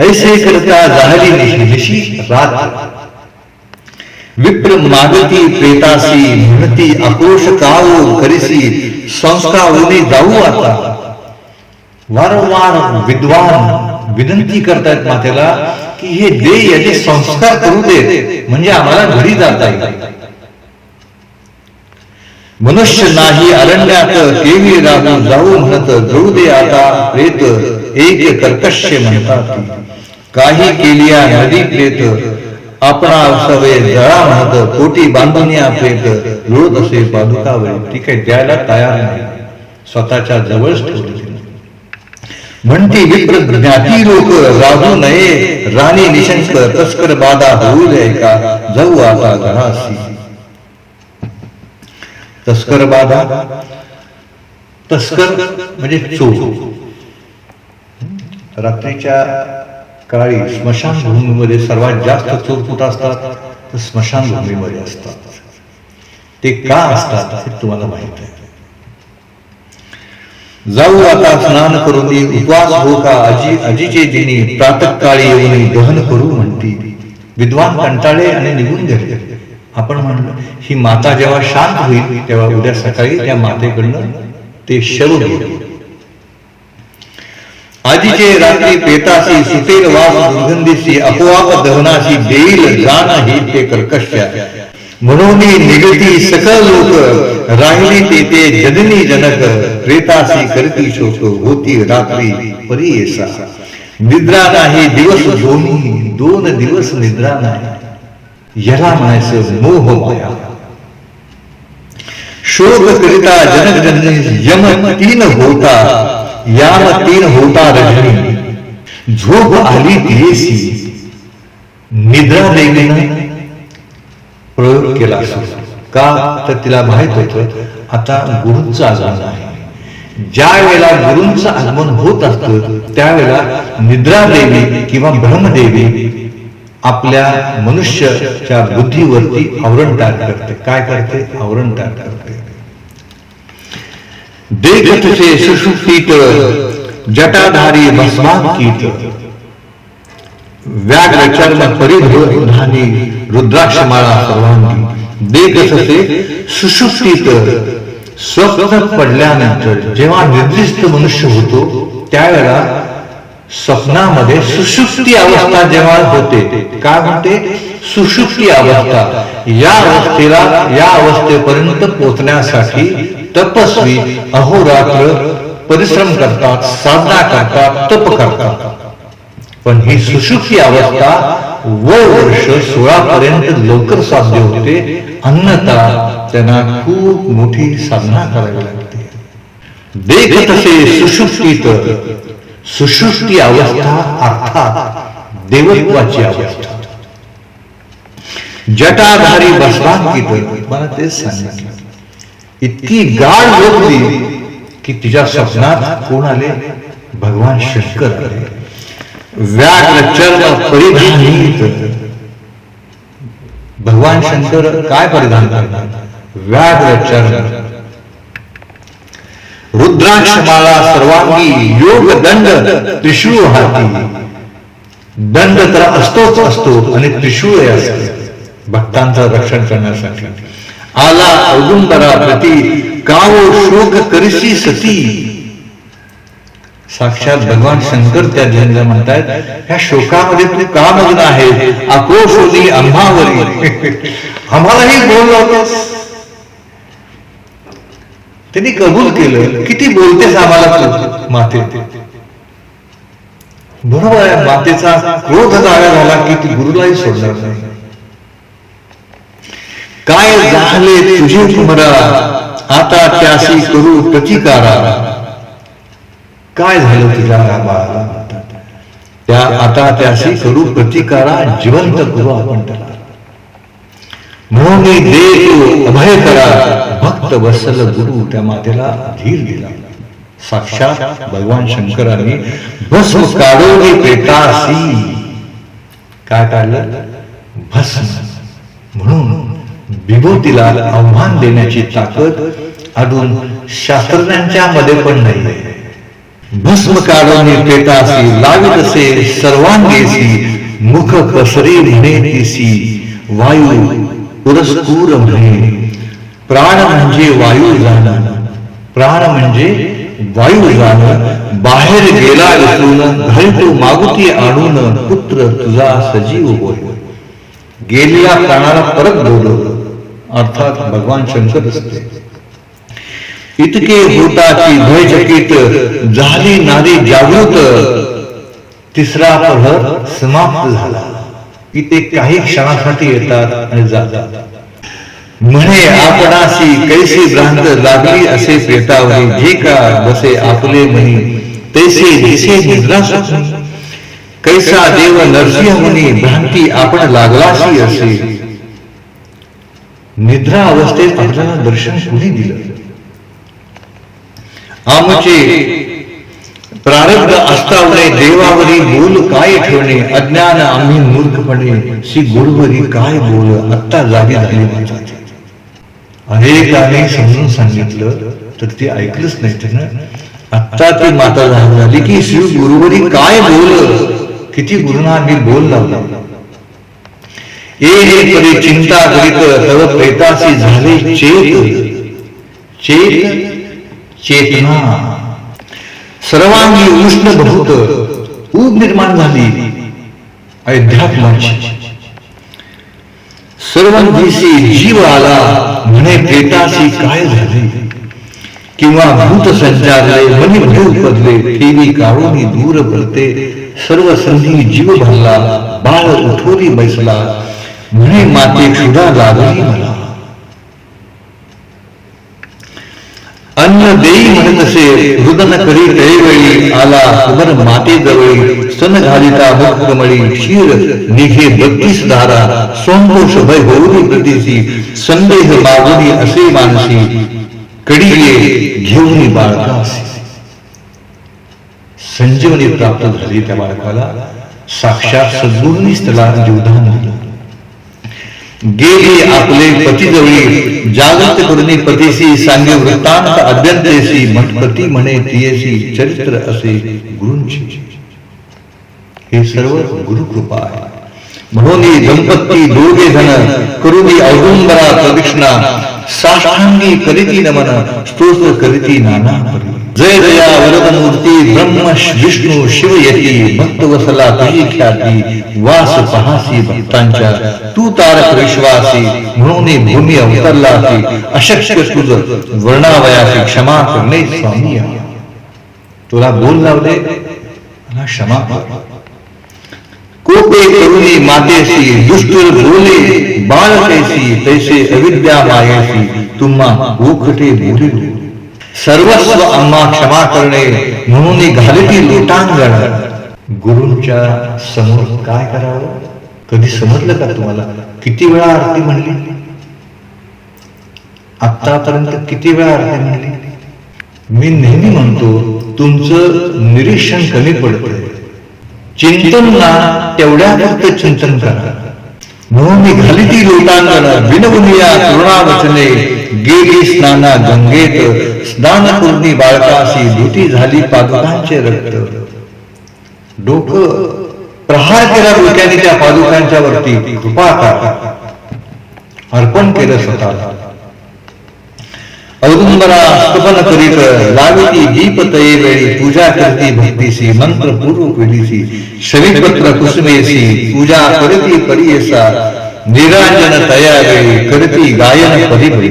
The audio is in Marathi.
ऐसे करता झाली निशी निशी रात। विप्र मागती प्रेतासी म्हणती आक्रोश काव करिसी संस्कावने जाऊ आता। वारंवार विद्वान विनंती करतायत मातेला की हे दे याचे संस्कार करू दे म्हणजे आम्हाला घरी जाता येईल. मनुष्य नाही अरण्यात केवी राहू जाऊ म्हणत जळू दे आता प्रेत एक कर्कश्य म्हणतात. काही केलिया नदी प्रेत आपणा असावे जळा म्हणत कोटी बांधून प्रेत लोळत असे पादुकावरी ती काही द्यायला तयार नाही. स्वतःच्या जवळच ठेवली. म्हणती विप्र ज्ञाती लोक राजू नये राणी निशंक तस्कर बाधा होऊ दे का? जाऊ आता घरासी तस्कर बाधा तस्कर म्हणजे चोर. रात्रीच्या काळी स्मशानभूमीमध्ये सर्वात जास्त चोर असतात तर स्मशानभूमीमध्ये असतात. ते का असतात हे तुम्हाला माहीत आहे. जाऊ आता स्नान करून उपवास हो का? आजी आजीचे दिनी प्रातकाळी येऊन दहन करू म्हणती. विद्वान कंटाळे आणि निघून गेले. आपण म्हणलं ही माता जेव्हा शांत होईल तेव्हा उद्या सकाळी त्या मातेकडनं ते शव घेऊ आजीचे रात्री पेतासी सुतेल वास दुर्गंधीसी आपोआप दहनाशी देईल जाण ही ते कर्कश्य म्हणून निगती सकल लोक, राहिली ते ते जदनी जनक प्रेतासी करती शोक, होती रात्री परियेसा. निद्रा नाही, दिवस दोन्ही दोन दिवस निद्रा नाही. याला म्हणायचं मोह माया. शोक करिता जनक जननी, यम तीन होता याम तीन होता रजनी झोप आली दियेसी निद्रा देवीनं प्रयोग केला का तर तिला माहीत होत आता गुरूंचं आगमन आहे. ज्या वेळेला गुरूंचं आगमन होत असत त्यावेळेला निद्रा देवी किंवा ब्रह्मदेवी आपल्या मनुष्याच्या बुद्धीवरती आवरण तयार करते. काय करते? आवरण तयार करते. देखतचे सुषुप्तीत जटाधारी भस्माकीत व्याघ्र चर्म परिधानी रुद्राक्षमाळा सर्वांगी। देखत असे सुषुप्तीत स्वप्न पडल्यानंतर जेव्हा निर्दिष्ट मनुष्य होतो त्यावेळेला स्वप्नामध्ये सुषुप्ती अवस्था जेव्हा होते काय म्हणते? सुषुप्ती अवस्था। या अवस्थेला या अवस्थेपर्यंत पोचण्यासाठी तपस्वी, अहोरात्र, परिश्रम करतात साधना करतात तप करतात पण ही सुषुप्ती अवस्था वय वर्ष सोळा पर्यंत लवकर साध्य होते, अन्यथा त्यांना खूप मोठी साधना करावी लागते. देखत असे सुषुप्तीत सुषुप्ती अवस्था अर्थात देवत्वाची अवस्था. जटाधारी बसवांकित मला तेच सांगितलं. इतकी गाढ झोपली की तिच्या स्वप्नात कोण आले भगवान शंकर आले. व्याघ्र चर्म परिधान भगवान शंकर काय परिधान करतात? व्याघ्र चर्म रुद्राक्षमाळा सर्वांगी योग दंड त्रिशूळ हाती. दंड तर असतोच असतो आणि त्रिशूळ असते. भक्तांचं रक्षण करण्यासाठी. आला औदुंबरा प्रती कावो शोक करशी सती. साक्षात भगवान शंकर त्या ध्यानला म्हणतायत ह्या शोकामध्ये तू का मग्न आहे आक्रोश होती आम्हावरी. आम्हालाही बोल होतास त्यांनी कबूल केलं किती बोलतेस आम्हाला तू माते. बरोबर आहे मातेचा क्रोध जागा झाला की ती गुरुलाही सोडणार नाही. काय झाले तुझे कुमरा? आता त्याशी करू प्रतिकारा. काय झालं तुझ्या बाळाला त्या आता त्याशी करू प्रतिकारा जिवंत करू आपण त्याला. म्हणून मी अभय करा. भक्त बसल गुरु त्या मातेला धीर दिला. साक्षात भगवान शंकरांनी भस्म काढोनी पेटासी. काय काढलं भस्म. म्हणून विभूतीला आव्हान देण्याची ताकद अजून शास्त्रज्ञांच्या मध्ये पण नाही. भस्म काढून पेटासी लावित असे सर्वांगेसी मुख कसरे म्हणे तिसी वायू पुरस्कूर म्हणे. प्राण म्हणजे वायू जाणं प्राण म्हणजे वायू जाणं बाहेर गेला विसरून घालतो मागुती आणून पुत्र तुझा सजीव होय. गेलेल्या प्राणाला परत बोलवलं अर्थात भगवान शंकर असते. इतके होताची भयचकित झाली नारी जागृत तिसरा प्रहर समाप्त झाला. की ते काही क्षणासाठी येतात आणि जातात. म्हणे आपणासी कैसी भ्रांत लागली असे पेटावरी जे का बसे आपले म्हणी तैसे दिसे निद्रास कैसा देव नरसिंह म्हणी भ्रांती आपण लागलाशी असे. निद्रा अवस्थेत आपल्याला दर्शन कुणी दिलं? आमचे प्रारब्ध असतावणे देवावरी बोल काय ठेवणे? अज्ञान आम्ही मूर्खपणे. श्री गुरुवरी काय बोल? आत्ता जागी झाली माझ्याची. अनेकाने समजून सांगितलं तर ते ऐकलंच नाही त्यानं. आत्ता ती माता झाली की श्री गुरुवरी काय बोल? किती गुरुना मी बोल लावला? ए हे परी चिंता करीत तव प्रेतासी झाले चेत चेत चेतना. सर्वांगी उष्ण बहुत ऊब निर्माण झाली अध्यात्माची. सर्वांगीशी जीव आला म्हणे प्रेताशी काय झाले? किंवा भूत संचारले मनी भूत पडले ठेवी काढून दूर पडते. सर्व संधी जीव भरला बाळ उठोरी बैसला म्हणे माते क्षुधा लागली मला अन्न देई म्हणत असे रुदन करी तळेवेळी आला कुमर माते जवळी स्तन घालिता मुख कमळी क्षीर निघे बत्तीस धारा सोंतोष भय होऊनी प्रतीसी संदेह मागुनी असे मानसी कडिये घेऊन बाळकासी संजीवनी प्राप्त झाली त्या बाळकाला साक्षात सद्गुरूंनीच त्याला जीवदान दिलं गेली आपले पतीजवळी जागृत करुणी पतीशी सांगे वृत्तांत अद्यंतेसी मठपती म्हणे तियेशी चरित्र असे गुरुंची. हे सर्व गुरुकृपा आहे. म्हणून दंपती दोघे जण करुणी औदुंबरा प्रदक्षिणा साष्टांगी करीती नमन स्तोत्र करीती नाना परी. जय वरद मूर्ती ब्रह्म विष्णू शिव यती भक्त वसला तुझी ख्याती वास पहासी भक्तांच्या तू तारक विश्वासी म्हणून भूमी अवतरला अशक्य तुझ वर्णावयाची क्षमा करणे स्वामी तुला बोल लावले मला क्षमा कोपे करुणी मातेसी दुष्टुर बोले बाळकेसी तैसे अविद्या मायेसी, तुम्हा ओखटे बोले सर्वस्व आम्हा क्षमा करणे म्हणून घालती लोटांगण गुरूंच्या समोर काय करावं? कधी समजलं का तुम्हाला? किती वेळा आरती म्हणली? आतापर्यंत किती वेळा आरती म्हणली? मी नेहमी म्हणतो तुमचं निरीक्षण कमी पडतंय. चिंतन ना तेवढ्या फक्त चिंतन करा. म्हणून घाली ती लोटांगण विनवनिया तरुणावचने गेली स्नाना गंगेत स्नान पूर्णी बाळकाशी झाली पादुकांचे रक्त. डोकं प्रहार केला डोक्याने त्या पादुकांच्या वरती. कृपा अर्पण केलं औदुंबरा स्तपन करीत दीप तये वेळी पूजा करती भक्तीसी मंत्र पूर्व पिढीसी शरीपत्र कुसुमेसी, पूजा करती परियसा, निरांजन तया वेळी करती गायन परिभरी